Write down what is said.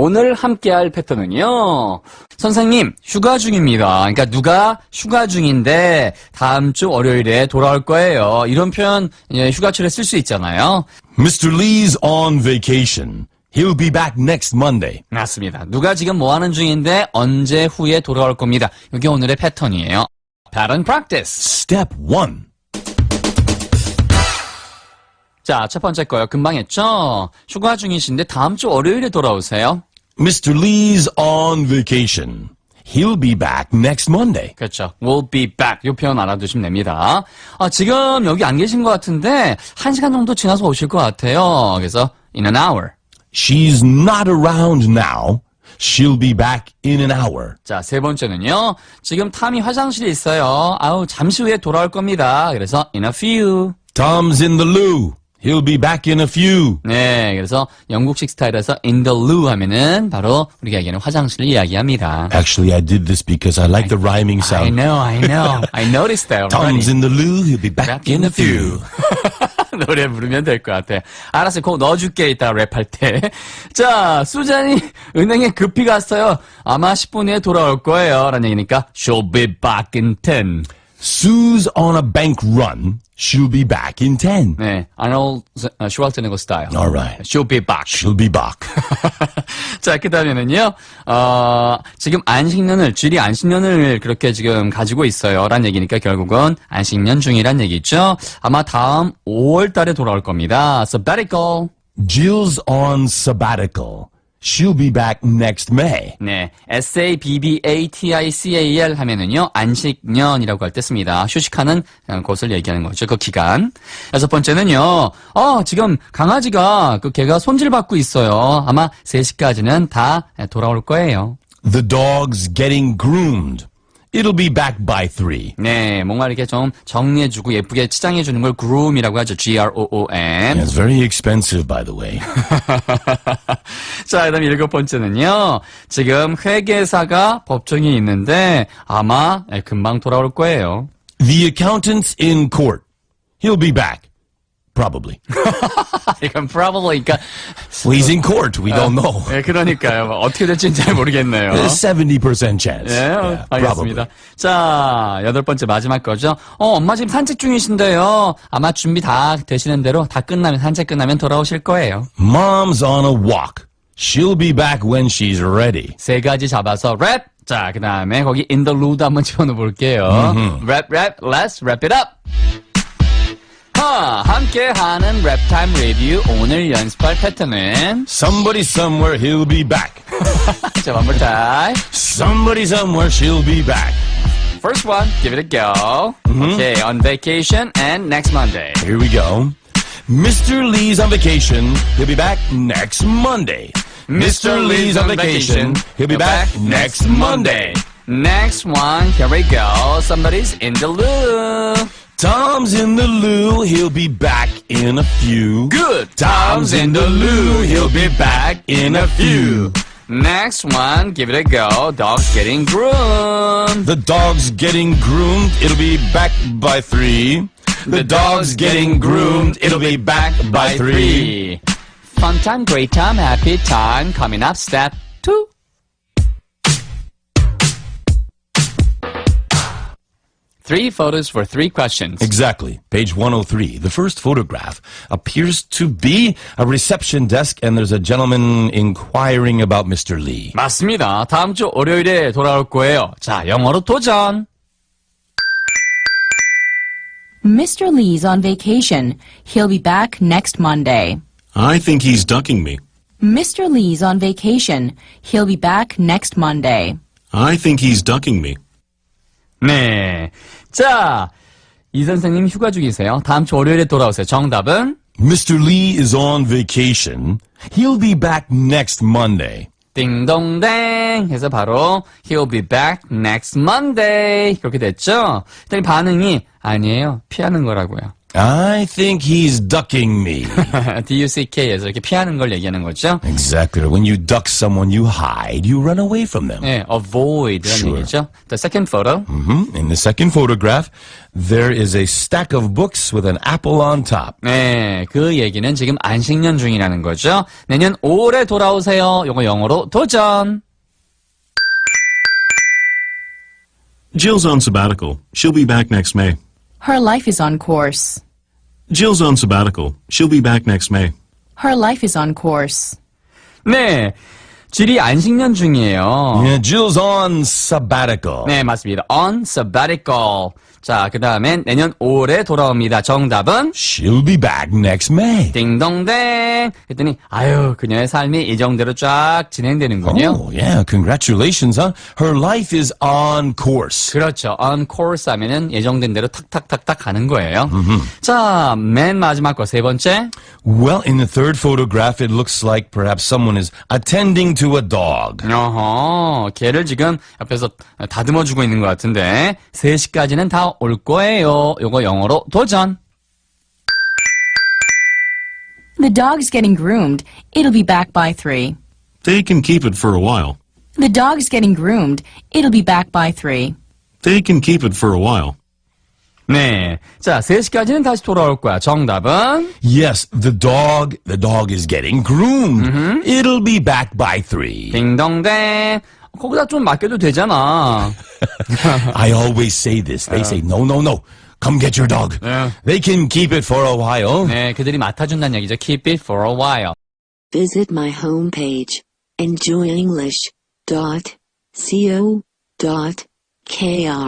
오늘 함께 할 패턴은요. 선생님, 휴가 중입니다. 그러니까 누가 휴가 중인데 다음 주 월요일에 돌아올 거예요. 이런 표현 예, 휴가철에 쓸 수 있잖아요. Mr. Lee's on vacation. He'll be back next Monday. 맞습니다. 누가 지금 뭐 하는 중인데 언제 후에 돌아올 겁니다. 이게 오늘의 패턴이에요. Pattern practice. Step 1. 자, 첫 번째 거요. 금방 했죠? 휴가 중이신데 다음 주 월요일에 돌아오세요. Mr. Lee's on vacation. He'll be back next Monday. 그렇죠. We'll be back. 이 표현 알아두시면 됩니다. 아, 지금 여기 안 계신 것 같은데 한 시간 정도 지나서 오실 것 같아요. 그래서 in an hour. She's not around now. She'll be back in an hour. 자, 세 번째는요. 지금 탐이 화장실에 있어요. 아우, 잠시 후에 돌아올 겁니다. 그래서 in a few. Tom's in the loo. He'll be back in a few. 네, 그래서 영국식 스타일에서 in the loo 하면은 바로 우리가 얘기하는 화장실을 이야기합니다. Actually, I did this because I like the rhyming I sound. know, I know. I noticed that already. Tom's in the loo. He'll be back, in a few. 노래 부르면 될 것 같아. 알았어, 꼭 넣어줄게, 이따 랩할 때. 자, 수잔이 은행에 급히 갔어요. 아마 10분 후에 돌아올 거예요. 라는 얘기니까, she'll be back in 10. Sue's on a bank run. She'll be back in 10. 네, 아놀드 슈왈트네거 스타일. Alright. she'll be back. She'll be back. 자, 그 다음에는요, 어, 지금 안식년을, 쥐리 안식년을 그렇게 지금 가지고 있어요. 란 얘기니까 결국은 안식년 중이란 얘기죠. 아마 다음 5월 달에 돌아올 겁니다. sabbatical. Jill's on sabbatical. She'll be back next May. 네, S-A-B-B-A-T-I-C-A-L 하면은요, 안식년이라고 할 때 씁니다. 휴식하는 어, 곳을 얘기하는 거죠. 그 기간. 여섯 번째는요, 어, 지금 강아지가 그 개가 손질받고 있어요. 아마 3시까지는 다 돌아올 거예요. The dog's getting groomed. It'll be back by 3. 네, 뭔가 이렇게 좀 정리해주고 예쁘게 치장해주는 걸 groom이라고 하죠. G-R-O-O-M. It's very expensive, by the way. 자, 그 다음 일곱 번째는요. 지금 회계사가 법정에 있는데 아마 네, 금방 돌아올 거예요. The accountant's in court. He'll be back. Probably. 이건 probably, 그러니까 Well, he's in court. We don't know. 네, 그러니까요. 뭐 어떻게 될지는 잘 모르겠네요. A 70% chance. 예, Yeah, 알겠습니다. probably. 자, 여덟 번째 마지막 거죠. 어, 엄마 지금 산책 중이신데요. 아마 준비 다 되시는 대로 다 끝나면, 산책 끝나면 돌아오실 거예요. Mom's on a walk. She'll be back when she's ready. 세 가지 잡아서 랩! 자, 그 다음에 거기 in the loop 한번 집어넣어 볼게요. 랩, 랩, let's wrap it up! 하, 함께 하는 랩타임 리뷰 오늘 연습할 패턴은 Somebody somewhere, he'll be back. 자, one more time. Somebody somewhere, she'll be back. First one, give it a go. Okay, on vacation and next Monday. Here we go. Mr. Lee's on vacation. He'll be back next Monday. Mr. Lee's on vacation. He'll be back next Monday. Next one, here we go. Somebody's in the loop. Tom's in the loo. He'll be back in a few. Good. Tom's in the loo. He'll be back in a few. Next one, give it a go. Dog's getting groomed. The dog's getting groomed. It'll be back by three. The dog's getting groomed. It'll be back by three. Fun time, great time, happy time. Coming up, step two. Three photos for three questions. Exactly. Page 103. The first photograph appears to be a reception desk and there's a gentleman inquiring about Mr. Lee. 맞습니다. 다음 주 월요일에 돌아올 거예요. 자, 영어로 도전. Mr. Lee's on vacation. He'll be back next Monday. I think he's ducking me. Mr. Lee's on vacation. He'll be back next Monday. I think he's ducking me. 네. 자, 이 선생님 휴가 중이세요. 다음 주 월요일에 돌아오세요. 정답은 Mr. Lee is on vacation. He'll be back next Monday. 띵동댕 해서 바로 He'll be back next Monday 그렇게 됐죠? 그랬더니 반응이 아니에요. 피하는 거라고요. I think he's ducking me. D-U-C-K에서 이렇게 피하는 걸 얘기하는 거죠. exactly. When you duck someone, you hide. You run away from them. 네, avoid라는 Sure. 얘기죠. The second photo. hmm In the second photograph, there is a stack of books with an apple on top. 네, 그 얘기는 지금 안식년 중이라는 거죠. 내년 5월에 돌아오세요. 요거 영어로 도전. Jill's on sabbatical. She'll be back next May. Her life is on course. Jill's on sabbatical. She'll be back next May. Her life is on course. 네, 쥐리 안식년 중이에요. Yeah, Jill's on sabbatical. 네, 맞습니다. On sabbatical. 자, 그 다음엔 내년 5월에 돌아옵니다. 정답은 She'll be back next May. 딩동댕. 그랬더니 아유, 그녀의 삶이 이 정도로 쫙 진행되는군요. Oh, yeah. Congratulations, huh? Her life is on course. 그렇죠. on course 하면은 예정된 대로 탁탁탁탁 가는 거예요. 자, 맨 마지막 거 세 번째. Well, in the third photograph, it looks like perhaps someone is attending to a dog. 어허, 걔를 지금 옆에서 다듬어 주고 있는 것 같은데 3시까지는 다 올 거예요. 요거 영어로 도전. The dog's getting groomed. It'll be back by three. They can keep it for a while. The dog's getting groomed. It'll be back by three. They can keep it for a while. 네. 자, 3시까지는 다시 돌아올 거야. 정답은 Yes, the dog, the dog is getting groomed. It'll be back by three. 딩동댕. 거기다 좀 맡겨도 되잖아. I always say this. They say, no, no, no. Come get your dog. Yeah. They can keep it for a while. 네, 그들이 맡아준다는 얘기죠. Keep it for a while. Visit my homepage, enjoyenglish.co.kr.